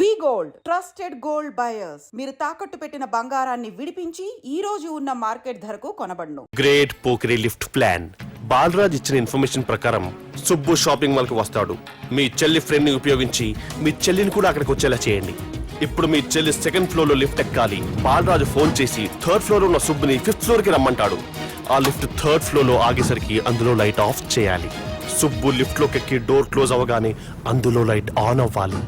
We gold trusted gold buyers. మీరు తాకట్టు పెట్టిన బంగారాన్ని విడిపించి ఈ రోజు ఉన్న మార్కెట్ ధరకు కొనబడను. గ్రేట్ పోకరీ లిఫ్ట్ ప్లాన్. బాలరాజ్ ఇచ్చిన ఇన్ఫర్మేషన్ ప్రకారం సుబ్బు షాపింగ్ మాల్కి వస్తాడు. మీ చెల్లి ఫ్రెండ్ని ఉపయోగించి మీ చెల్లిని కూడా అక్కడికి వచ్చేలా చేయండి. ఇప్పుడు మీ చెల్లి సెకండ్ ఫ్లోర్లో లిఫ్ట్ ఎక్కాలి. బాలరాజు ఫోన్ చేసి థర్డ్ ఫ్లోర్ ఉన్న సుబ్బుని ఫిఫ్త్ ఫ్లోర్కి రమ్మంటాడు. ఆ లిఫ్ట్ థర్డ్ ఫ్లోర్లో ఆగేసరికి అందులో లైట్ ఆఫ్ చేయాలి. సుబ్బు లిఫ్ట్లోకి ఎక్కి డోర్ క్లోజ్ అవ్వగానే అందులో లైట్ ఆన్ అవ్వాలి.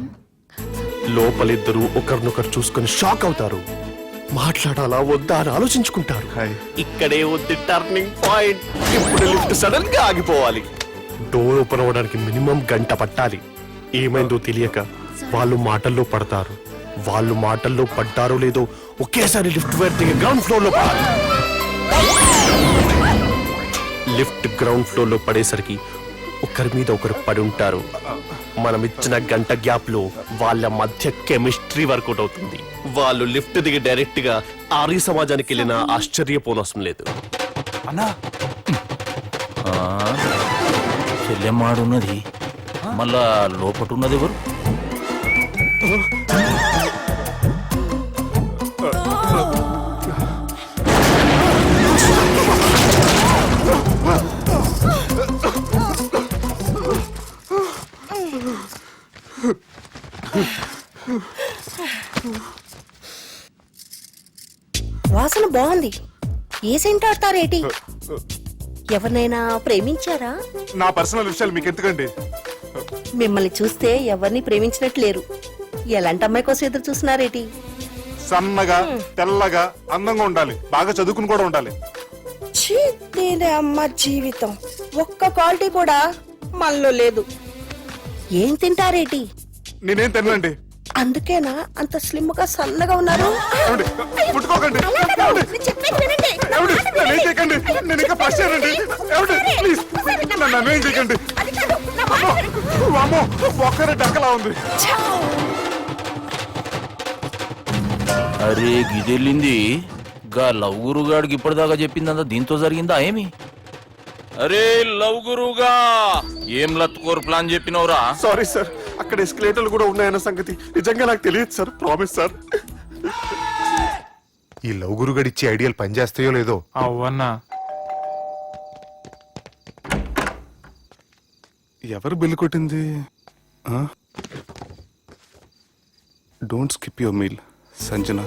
లోపలిద్దరూ ఒకరినొకరు చూసుకొని షాక్ అవుతారు. మాట్లాడాలా వద్దా అని ఆలోచించుకుంటారు. ఇక్కడే ఉంది టర్నింగ్ పాయింట్ ఇప్పుడు లిఫ్ట్ సడన్గా ఆగిపోవాలి. డోర్ ఓపెన్ అవ్వడానికి మినిమం గంట పట్టాలి. ఏమైందో తెలియక వాళ్ళు మాటల్లో పడతారు. వాళ్ళు మాటల్లో పడ్డారో లేదో ఒకేసారి లిఫ్ట్ వేర్ గ్రౌండ్ ఫ్లోర్లో పడాలి. లిఫ్ట్ గ్రౌండ్ ఫ్లోర్లో పడేసరికి ఒకరి మీద ఒకరు పడి ఉంటారు. మనం ఇచ్చిన గంట గ్యాప్లో వాళ్ళ మధ్య కెమిస్ట్రీ వర్కౌట్ అవుతుంది. వాళ్ళు లిఫ్ట్ దిగి డైరెక్ట్గా ఆర్య సమాజానికి వెళ్ళిన ఆశ్చర్యపోనవసరం లేదు. అన్నా. చెల్లెమ్మాడున్నది. మళ్ళా లోపటున్నది ఎవరు? ఏ సెంట్ ఆడతారేటి ఎవరినైనా ప్రేమించారా? నా పర్సనల్ విషయాలు మీకు ఎందుకండి? మిమ్మల్ని చూస్తే ఎవరిని ప్రేమించినట్టు లేరు. ఎలాంటి అమ్మాయి కోసం ఎదురు చూస్తున్నారేటి సన్నగా తెల్లగా అందంగా ఉండాలి. బాగా చదువుకుని కూడా ఉండాలి. ఛీ, అమ్మ జీవితం. ఒక్క క్వాలిటీ కూడా మనలో లేదు. ఏం తింటారేటి నేనేం తినండి అందుకేనా అంత స్లిమ్గా సన్నగా ఉన్నారు? ఏమండి? ఏమండి? నన్ను ఏం చేయకండి. నేను ఇంకా ఫస్ట్ చేయనండి ఏమండి ప్లీజ్. నన్ను నన్ను ఏం చేయకండి. అమ్మో, అమ్మో. ఒక్కరే డక్కలా ఉంది. అరే గిదెళ్ళింది గా లవ్ గురుగాడికి ఇప్పటిదాకా చెప్పిందంతా దీంతో జరిగిందా ఏమి? అరే లవ్ గురుగా ఏం లత్కోరు ప్లాన్ చెప్పినవురా? Sorry sir. అక్కడ ఎస్కలేటర్లు కూడా ఉన్నాయన్న సంగతి నిజంగా నాకు తెలియదు సార్. Promise sir. ఈ లవ్ గురుగడి ఇచ్చే ఐడియాలు పనిచేస్తాయో లేదో? అవ్వన్నా ఎవరు బిల్లు కొట్టింది? Don't skip your meal Sanjana.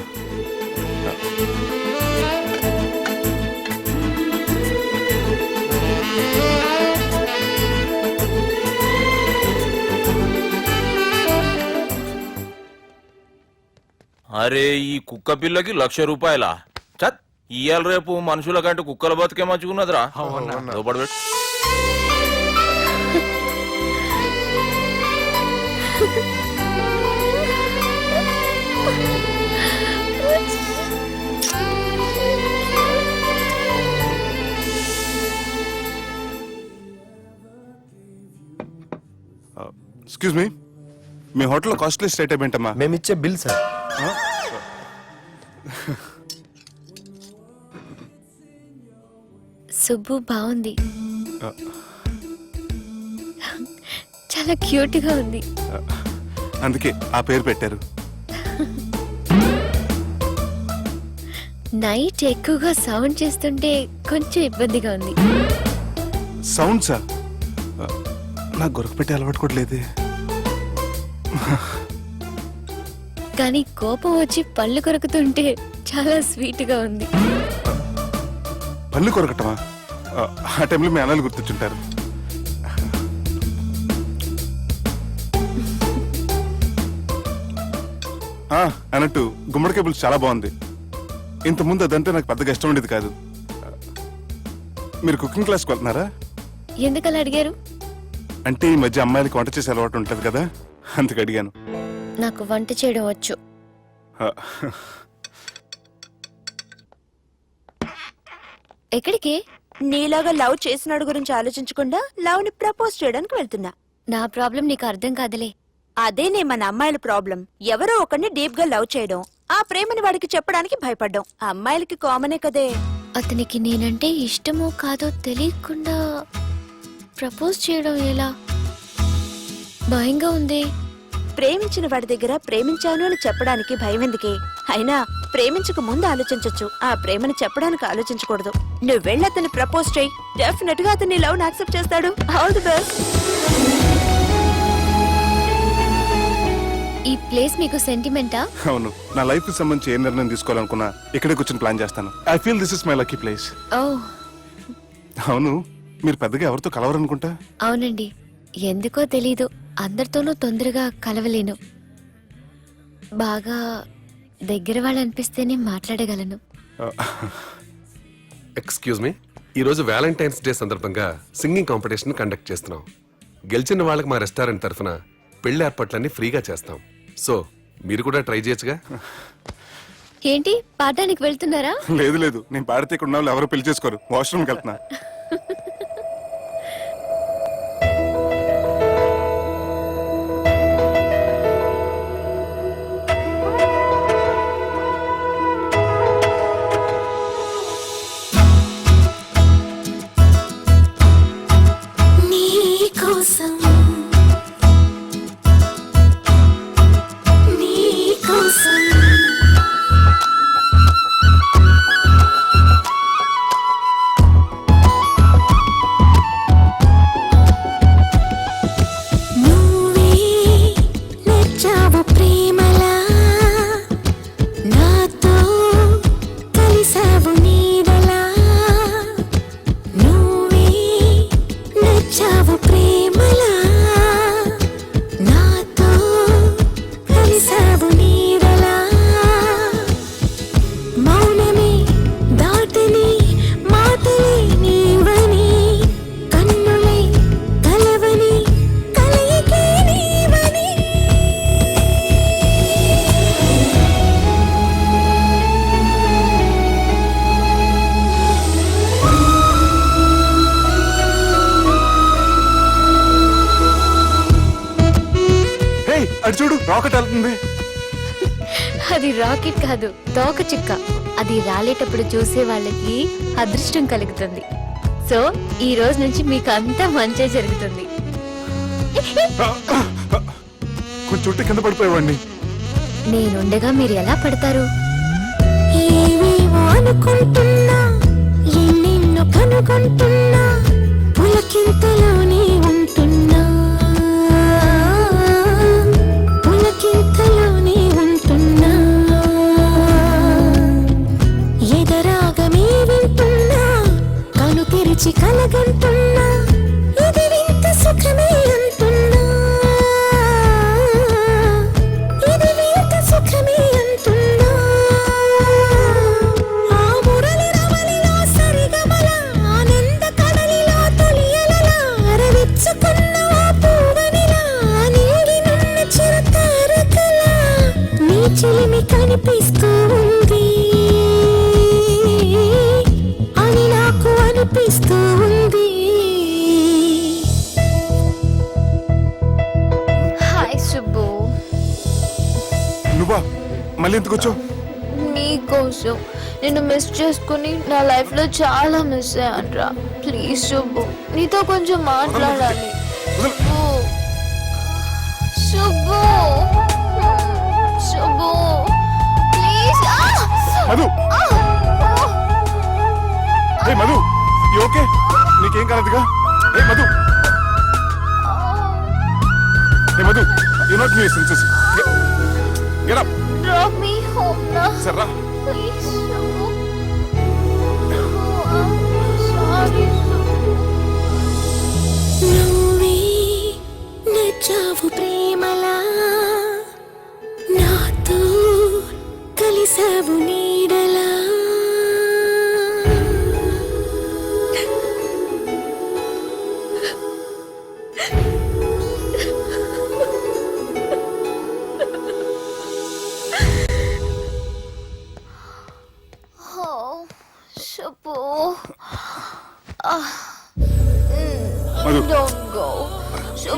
అరే ఈ కుక్క పిల్లకి లక్ష రూపాయల? చత్ ఇయ్యాల రేపు మనుషుల కంటే కుక్కల బతికే మంచుకున్నదిరా. ఎక్స్క్యూజ్ మీ మీ హోటల్లో కాస్ట్లీ స్టేట్ ఏంటమ్మా మేమిచ్చే బిల్ సార్. సుబ్బు బాగుంది. చాలా క్యూట్గా ఉంది అందుకే ఆ పేరు పెట్టారు. నైట్ ఎక్కువగా సౌండ్ చేస్తుంటే కొంచెం ఇబ్బందిగా ఉంది. సౌండ్సా? నాకు గొరకపెట్టే అలవాటు కూడా లేదే. కానీ కోపం వచ్చి పళ్ళు కొరుకుతుంటే చాలా స్వీట్గా ఉంది. పళ్ళు కొరకటమా? ఆ, టైంలో మీ అన్నలు గుర్తొచ్చుంటారు. ఆ, అన్నట్టు గుమ్మడి కేబుల్స్ చాలా బాగుంది. ఇంత ముందు అదంటే నాకు పెద్దగా ఇష్టం ఉండేది కాదు. మీరు కుకింగ్ క్లాస్కి వెళ్తున్నారా? ఎందుకలా అడిగారు? అంటే ఈ మధ్య అమ్మాయిలకి వంట చేసే అలవాటు ఉంటుంది కదా అందుకు అడిగాను. నాకు వంట చేయడం వచ్చు ఎక్కడికి? నీలాగా లవ్ చేసినాడు గురించి ఆలోచించకుండా లవ్ని ప్రపోజ్ చేయడానికి వెళ్తున్నా. నా ప్రాబ్లం నీకు అర్థం కాదులే. అదేనే మన అమ్మాయిల ప్రాబ్లం. ఎవరో ఒకరిని డీప్గా లవ్ చేయడం ఆ ప్రేమని వాడికి చెప్పడానికి భయపడ్డం. అమ్మాయిలకి కామనే కదే. అతనికి నేనంటే ఇష్టమో కాదో తెలియకుండా ప్రపోజ్ చేయడం ఎలా? భయంగా ఉంది. ప్రేమించిన వాడి దగ్గర ప్రేమించాను అని చెప్పడానికి భయం ఎందుకే? అయినా ప్రేమించక ముందు ఆలోచించొచ్చు. ఆ ప్రేమని చెప్పడానికి ఆలోచించకూడదు. నువ్వు వెళ్ళి అతన్ని ప్రపోజ్ చేయి. డెఫినెట్గా అతన్ని లవ్ యాక్సెప్ట్ చేస్తాడు. ఆల్ ది బెస్ట్ ఈ ప్లేస్ మీకు సెంటిమెంటా అవును. నా లైఫ్కి సంబంధించి ఏ నిర్ణయం తీసుకోవాలనుకున్నా ఇక్కడే కూర్చొని ప్లాన్ చేస్తాను. I feel this is my lucky place ఓ అవును. మీరు పెద్దగా ఎవరితో కలవరనుకుంటా? అవునండి. ఎందుకో తెలీదు. అందరితోనూ తొందరగా కలవలేను. బాగా దగ్గర వాళ్ళు అనిపిస్తేనే మాట్లాడగలను ఎక్స్క్యూజ్ మీ ఈరోజు వ్యాలంటైన్స్ డే సందర్భంగా సింగింగ్ కాంపిటీషన్ కండక్ట్ చేస్తున్నాం. గెలిచిన వాళ్ళకి మా రెస్టారెంట్ తరఫున పెళ్ళి ఏర్పాట్లన్నీ ఫ్రీగా చేస్తాం. సో మీరు కూడా ట్రై చేయొచ్చుగా? ఏంటి పాడడానికి వెళ్తున్నారా? లేదు లేదు నేను పాడితే ఇక్కడ ఉన్న వాళ్ళు ఎవరు పెళ్ళి చేసుకోరు. వాష్రూమ్కి వెళ్తున్నా. అది రాకెట్ కాదు తోక చుక్క. అది రాలేటప్పుడు చూసే వాళ్ళకి అదృష్టం కలుగుతుంది. సో ఈ రోజు నుంచి మీకు అంతా మంచే జరుగుతుంది. కొంచెం కింద పడిపోయేవాడిని. నేనుండగా మీరు ఎలా పడతారు? ఏవేవో అనుకుంటున్నా. మళ్ళీ ఎందుకు వచ్చావు? నీకోసం. నేను మిస్ చేసుకుని నా లైఫ్లో చాలా మిస్ అయ్యానురా ప్లీజ్ సుబ్బు నీతో కొంచెం మాట్లాడాలి. Subbu. Subbu. Please Madhu. Hey Madhu okay నీకేం కాలేదుగా hey Madhu. Hey Madhu you not new senses get up me home నా సర్రా ప్లీజ్ సుబ్బు సారీ నువ్వే నచ్చావు ప్రేమలా. నాతో కలిసావు నీడలా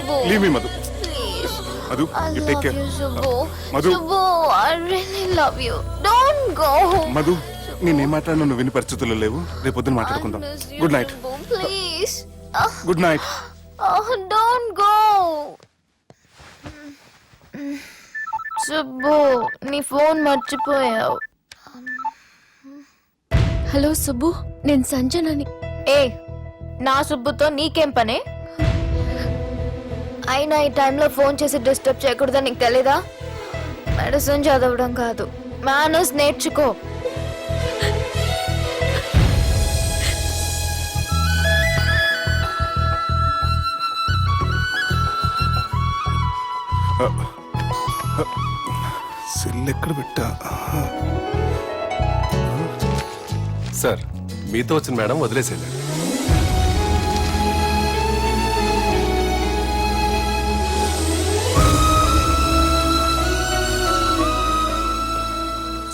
Subbu, leave me Madhu please. Madhu I you love take care you, Subbu. Madhu. Subbu, I really love you. Don't go. Madhu నేనేం మాట్లాడినా నువ్వు విని పరిస్థితుల్లో లేవు రేపు పొద్దున I మాట్లాడుకుందాం you, good night Subbu, please. Oh, good night oh, don't go. Subbu నీ ఫోన్ మర్చిపోయావు హలో సుబ్బు నేను సంజనని ఏ నా సుబ్బుతో నీకేం పనే అయినా ఈ టైంలో ఫోన్ చేసి డిస్టర్బ్ చేయకూడదని నీకు తెలీదా? మెడిసిన్ చదవడం కాదు. మేనర్స్ నేర్చుకో. సెల్ ఎక్కడ పెట్టా? సార్ మీతో వచ్చిన మేడం వదిలేసేయండి.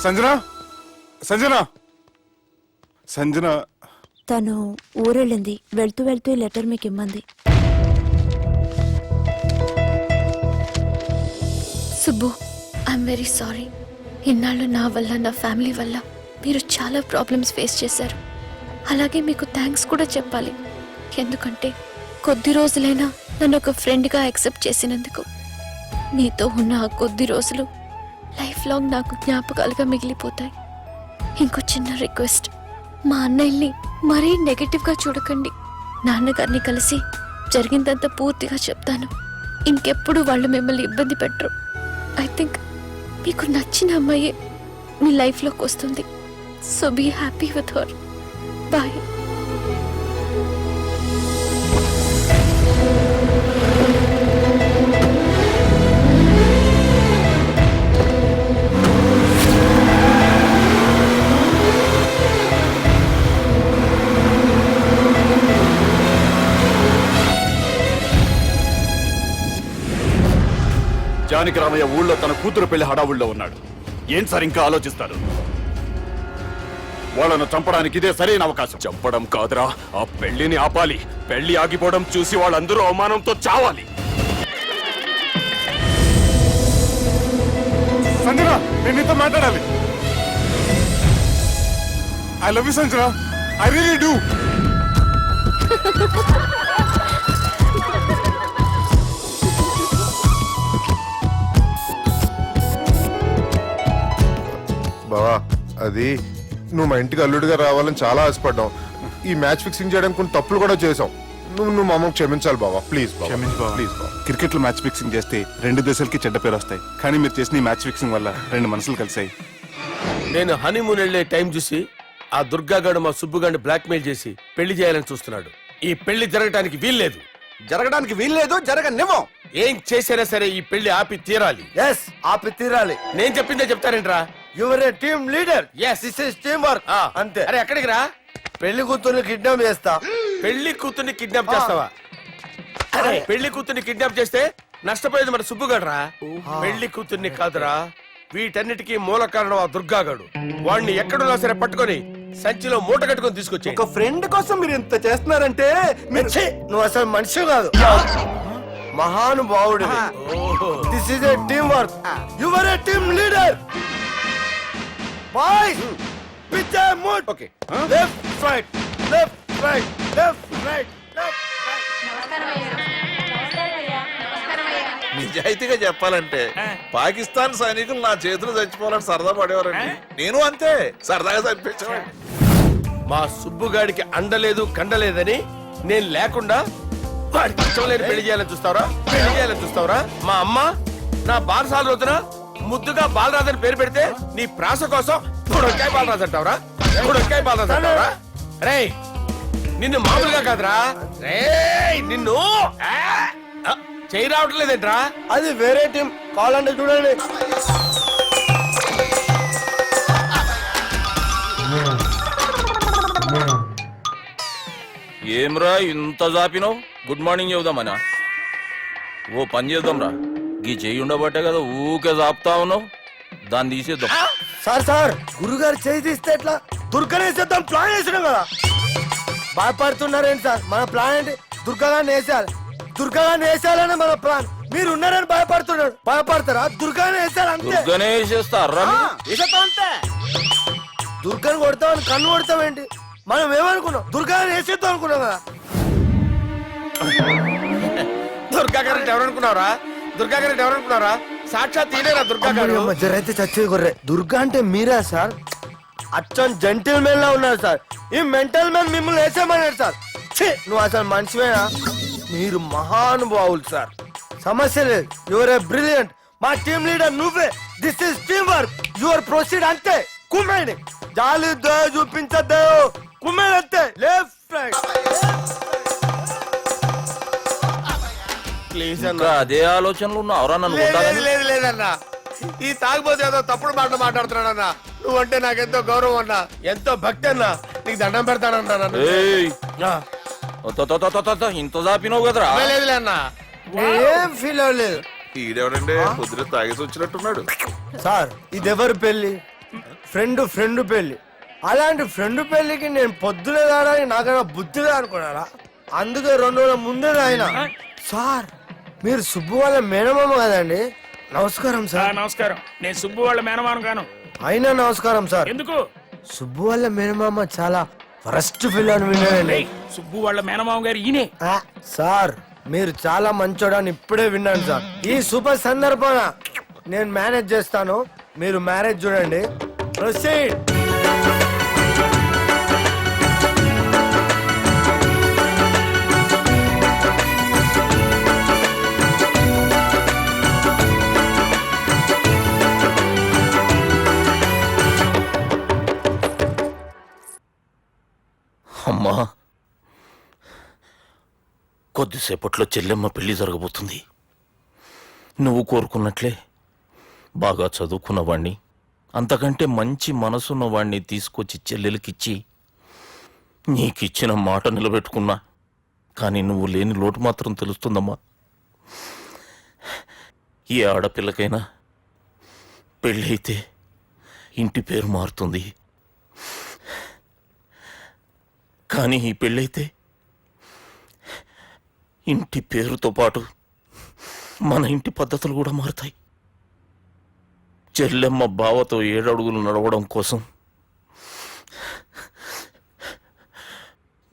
సంజన? సంజన? సంజన. తను ఊరెళ్ళింది. వెళ్తూ వెళ్తూ ఈ లెటర్ మీకు ఇమ్మంది. సుబ్బు ఐఎమ్ వెరీ సారీ ఇన్నాళ్ళు నా వల్ల నా ఫ్యామిలీ వల్ల మీరు చాలా ప్రాబ్లమ్స్ ఫేస్ చేశారు. అలాగే మీకు థ్యాంక్స్ కూడా చెప్పాలి. ఎందుకంటే కొద్ది రోజులైనా నన్ను ఒక ఫ్రెండ్గా యాక్సెప్ట్ చేసినందుకు మీతో ఉన్న ఆ కొద్ది రోజులు లైఫ్ లాంగ్ నాకు జ్ఞాపకాలుగా మిగిలిపోతాయి ఇంకో చిన్న రిక్వెస్ట్ మా అన్నయ్యని మరీ నెగటివ్గా చూడకండి నాన్నగారిని కలిసి జరిగిందంతా పూర్తిగా చెప్తాను ఇంకెప్పుడు వాళ్ళు మిమ్మల్ని ఇబ్బంది పెట్టరు ఐ థింక్ మీకు నచ్చిన అమ్మాయి మీ లైఫ్లోకి వస్తుంది so be happy with her bye Janaki Ramayya ఊళ్ళో తన కూతురు పెళ్ళి హడావుల్లో ఉన్నాడు. ఏం సార్ ఇంకా ఆలోచిస్తారు? వాళ్ళను చంపడానికి ఇదే సరైన అవకాశం. చంపడం కాదురా ఆ పెళ్ళిని ఆపాలి. పెళ్ళి ఆగిపోవడం చూసి వాళ్ళందరూ అవమానంతో చావాలి. సంజన నేను నీతో మాట్లాడాలి. I love you Sanjana. I really do అది నువ్వు మా ఇంటికి అల్లుడిగా రావాలని చాలా ఆశపడ్డాం ఈ మ్యాచ్ ఫిక్సింగ్ చేయడానికి కొన్ని తప్పులు కూడా చేసాం నువ్వు నువ్వు మా అమ్మకు క్షమించాలి బావా. ప్లీజ్ క్షమించు బావ. ప్లీజ్ బావా. క్రికెట్లో మ్యాచ్ ఫిక్సింగ్ చేస్తే రెండు దేశాలకి చెడ్డ పేరు వస్తాయి. కానీ మీరు చేసిన ఈ మ్యాచ్ ఫిక్సింగ్ వల్ల రెండు మనసులు కలిసాయి. నేను హనీమూన్ వెళ్ళే టైం చూసి ఆ దుర్గాగాడు మా సుబ్బుగాడిని బ్లాక్మెయిల్ చేసి పెళ్ళి చేయాలని చూస్తున్నాడు. ఈ పెళ్ళి జరగటానికి వీల్లేదు జరగడానికి వీల్లేదు జరగనివ్వం. ఏం చేసైనా సరే ఈ పెళ్ళి ఆపి తీరాలి. ఎస్ ఆపి తీరాలి. నేను చెప్పిందే చెప్తారేంట్రా? Your a team leader Yes. This is team work అంతే. అరే ఎక్కడికి రా? పెళ్ళి కూతుర్ని కిడ్నాప్ చేస్తా. పెళ్ళి కూతుర్ని కిడ్నాప్ చేస్తావా? అరే పెళ్ళి కూతుర్ని కిడ్నాప్ చేస్తే నష్టపోయేది మన సుబ్బుగాడురా పెళ్ళి కూతుర్ని కాదురా. వీటన్నిటికీ మూల కారణం ఆ దుర్గాగాడు వాణ్ణి ఎక్కడున్నా సరే పట్టుకొని సంచిలో మూట కట్టుకొని తీసుకొచ్చి ఒక ఫ్రెండ్ కోసం మీరు ఇంత చేస్తున్నారంటే మీరు- ఛీ, నువ్వు అసలు మనిషి కాదు. మహానుభావుడు this is a team work your a team leader boys pitch mood. Okay. Left right left right left right left నిజాయితీగా చెప్పాలంటే పాకిస్తాన్ సైనికులు నా చేతులు చచ్చిపోవాలని సరదా పడేవారండి. నేను అంతే. సరదాగా చంపించేవాడిని. మా సుబ్బుగాడికి అండలేదు కండలేదని నేను లేకుండా వాడికి ఇష్టం లేని పెళ్ళి చేయాలని చూస్తావరా? పెళ్ళి చేయాలని చూస్తావరా? మా అమ్మ నా బారసాల రోజున ముద్దుగా బాలరాజని పేరు పెడితే నీ ప్రాస కోసం పుడొక్కాయ బాలరాజు అంటావరా? పుడొక్కాయ బాలరాజు అంటావరా? రే నిన్ను మామూలుగా కాదురా. రే నిన్ను చేయి రావట్లేదేంట్రా అది వేరే టీం. కావాలంటే చూడండి. ఏమ్రా ఇంత జాపినావు? Good morning చెబుదామనా? ఓ పని చేద్దాంరా. గీ చెయ్యి ఉండబట్టే కదా ఊకే జాపుతా ఉన్నావు? దాన్ని తీసేద్దాం. సార్ సార్ గురుగారు చేయి తీస్తే ఎట్లా? దుర్గనేసేద్దాం ప్లాన్ వేసినాం కదా. భయపడుతున్నారేంటి సార్? మన ప్లాన్ ఏంటి? దుర్గాగాన్ని వేసేయాలి. దుర్గాగాన్ని వేసేయాలని మన ప్లాన్. మీరు ఉన్నారని భయపడుతున్నాడు. భయపడతారా? దుర్గాని వేసేయాలి అంతే. దుర్గనే వేసేస్తారా అంతే. దుర్గాని కొడతామని కన్ను కొడతామేంటి మనం ఏమనుకున్నాం? దుర్గాని వేసేద్దాం అనుకున్నాం కదా. దుర్గా గారు ఎవరనుకున్నారా దుర్గా గారు ఎవరనుకున్నారా సాక్షాత్ తీరేరా దుర్గా గారు. జరైతే చచ్చేది గొర్రె దుర్గా అంటే మీరా సార్? అచ్చం జెంటిల్ మెన్ లా ఉన్నారు సార్. ఈ మెంటల్ మెన్ మిమ్మల్ని వేసేమన్నాడు సార్. ఛీ, నువ్వు అసలు మనిషివేనా? మీరు మహానుభావులు సార్. సమస్య లేదు. యువర్ ఏ బ్రిలియంట్ మా టీమ్ లీడర్ నువ్వే. This is team work your proceed అంతే. కుమ్మేని జాలి దయ చూపించద్దు. కుమ్మేని అంతే. లెఫ్ట్ రైట్ ప్లీజ్ ఇంకా అదే ఆలోచనలు ఉన్నావురా నన్ను లేదు కొట్టాలని? లేదు లేదన్నా ఈ తాగుబోతు ఏదో తప్పుడు మాటలు మాట్లాడుతున్నాడన్నా నువ్వంటే నాకెంతో గౌరవం అన్నా. ఎంతో భక్తి అన్నా. నీకు దండం పెడతానన్నా నన్ను. ఏయ్! ఆ, ఓ తో తో తో తో తో తో, ఇంత దాపినావు కదరా? లే, లేదులే అన్నా. ఏం ఫీల్ అవ్వలేదు. ఈడెవడండి? పొద్దున తాగేసి వచ్చినట్టున్నాడు. సార్ ఇది ఎవరు పెళ్ళి ఫ్రెండ్ ఫ్రెండ్ పెళ్ళి అలాంటి ఫ్రెండ్ పెళ్ళికి నేను పొద్దునే రావడానికి నాకైనా బుద్ధిగా అనుకున్నారా అందుకే రెండు రోజుల ముందే ఆయన సార్ మీరు సుబ్బు వాళ్ళ మేనమామ కదండి? నమస్కారం సార్. నమస్కారం. నేను సుబ్బు వాళ్ళ మేనమాను గాను. అయినా నమస్కారం సార్. ఎందుకు? సుబ్బు వాళ్ళ మేనమామ చాలా ఫస్ట్ ఫిల్ అని విన్నానండి సుబ్బు వాళ్ళ మేనమామ గారు ఈయనే. ఆ, సార్ మీరు చాలా మంచోడని ఇప్పుడే విన్నాను సార్. ఈ శుభ సందర్భాన నేను మేనేజ్ చేస్తాను. మీరు మ్యారేజ్ చూడండి. ప్రొసీడ్. అమ్మా. కొద్దిసేపట్లో చెల్లెమ్మ పెళ్ళి జరగబోతుంది. నువ్వు కోరుకున్నట్లే బాగా చదువుకున్నవాణ్ణి అంతకంటే మంచి మనసున్నవాణ్ణి తీసుకొచ్చి చెల్లెలకిచ్చి నీకిచ్చిన మాట నిలబెట్టుకున్నా. కానీ నువ్వు లేని లోటు మాత్రం తెలుస్తుందమ్మా. ఏ ఆడపిల్లకైనా పెళ్ళైతే ఇంటి పేరు మారుతుంది. కానీ ఈ పెళ్ళైతే ఇంటి పేరుతో పాటు మన ఇంటి పద్ధతులు కూడా మారుతాయి. చెల్లెమ్మ బావతో ఏడడుగులు నడవడం కోసం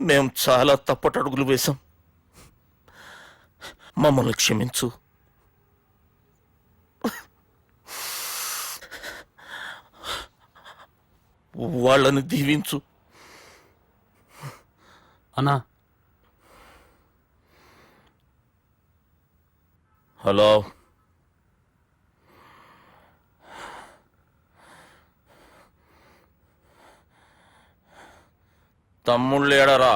మేం చాలా తప్పటడుగులు వేశాం. మమ్మల్ని క్షమించు. వాళ్ళని దీవించు. అన్నా. హలో. తమ్ముళ్ళు ఏడరా?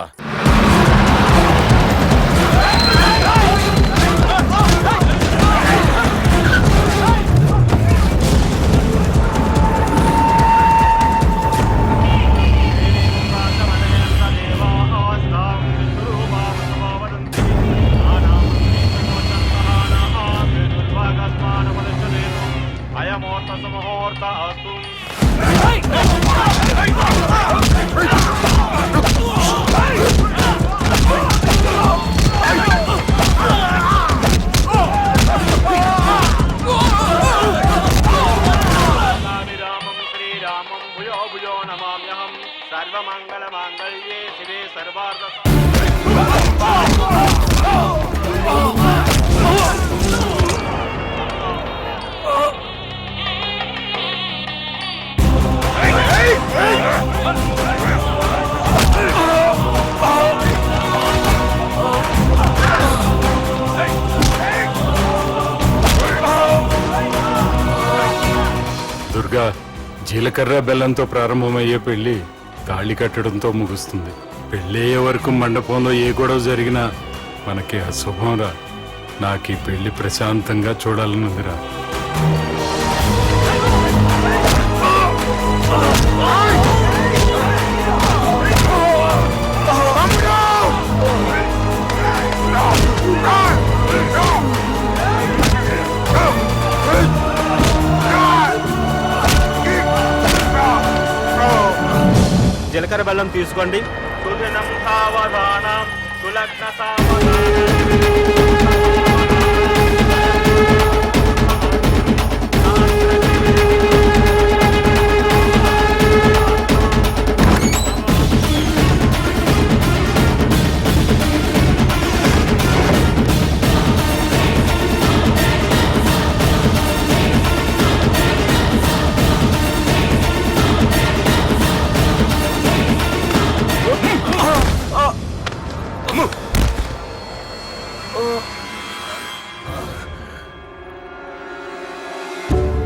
జీలకర్ర బెల్లంతో ప్రారంభమయ్యే పెళ్ళి తాళి కట్టడంతో ముగుస్తుంది. పెళ్ళయ్యే వరకు మండపంలో ఏ గొడవ జరిగినా మనకి అశుభం రా. నాకు ఈ పెళ్ళి ప్రశాంతంగా చూడాలనుందిరా. జీలకర్ర బెల్లం తీసుకోండి.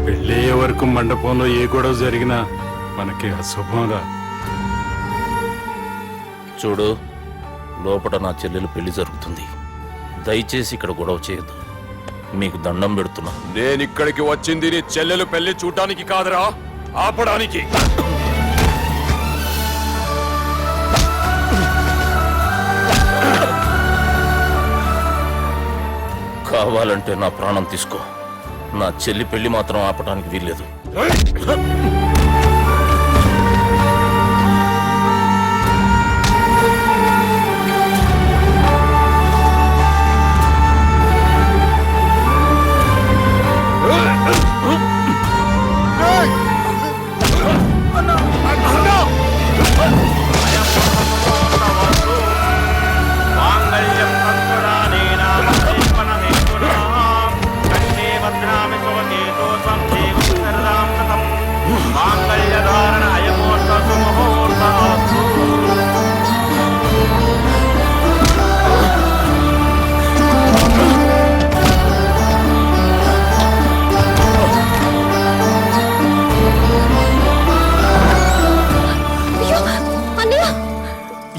పెళ్ళే వరకు మండపంలో ఏ గొడవ జరిగినా మనకి అశుభంగా చూడు లోపల నా చెల్లెలు పెళ్ళి జరుగుతుంది. దయచేసి ఇక్కడ గొడవ చేయొద్దు. మీకు దండం పెడుతున్నా. నేను ఇక్కడికి వచ్చింది నీ చెల్లెలు పెళ్ళి చూడటానికి కాదురా ఆపడానికి. కావాలంటే నా ప్రాణం తీసుకో. నా చెల్లి పెళ్ళి మాత్రం ఆపడానికి వీల్లేదు.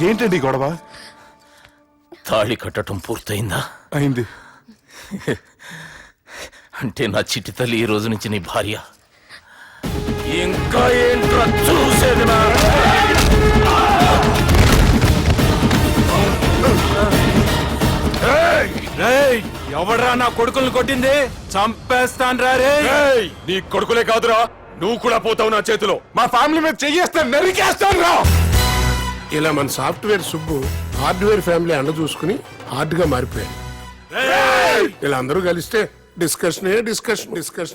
ఏంటండి గొడవ? తాళి కట్టడం పూర్తయిందా? అయింది. అంటే నా చిట్టి తల్లి ఈ రోజు నుంచి నీ భార్య. ఇంకా ఏంట్రా చూసేది నా? ఎవడరా నా కొడుకుల్ని కొట్టింది? చంపేస్తాను రా! రే ఏయ్, నీ కొడుకులే కాదురా. నువ్వు కూడా పోతావు నా చేతిలో. మా ఫ్యామిలీ మీద చెయ్యేస్తాను నరికేస్తాను రా ఇలా మన సాఫ్ట్వేర్ సుబ్బు హార్డ్వేర్ ఫ్యామిలీ అండ చూసుకుని హార్డ్గా మారిపోయాడు ఇలా అందరూ కలిస్తే డిస్కషన్ డిస్కషన్ డిస్కషన్.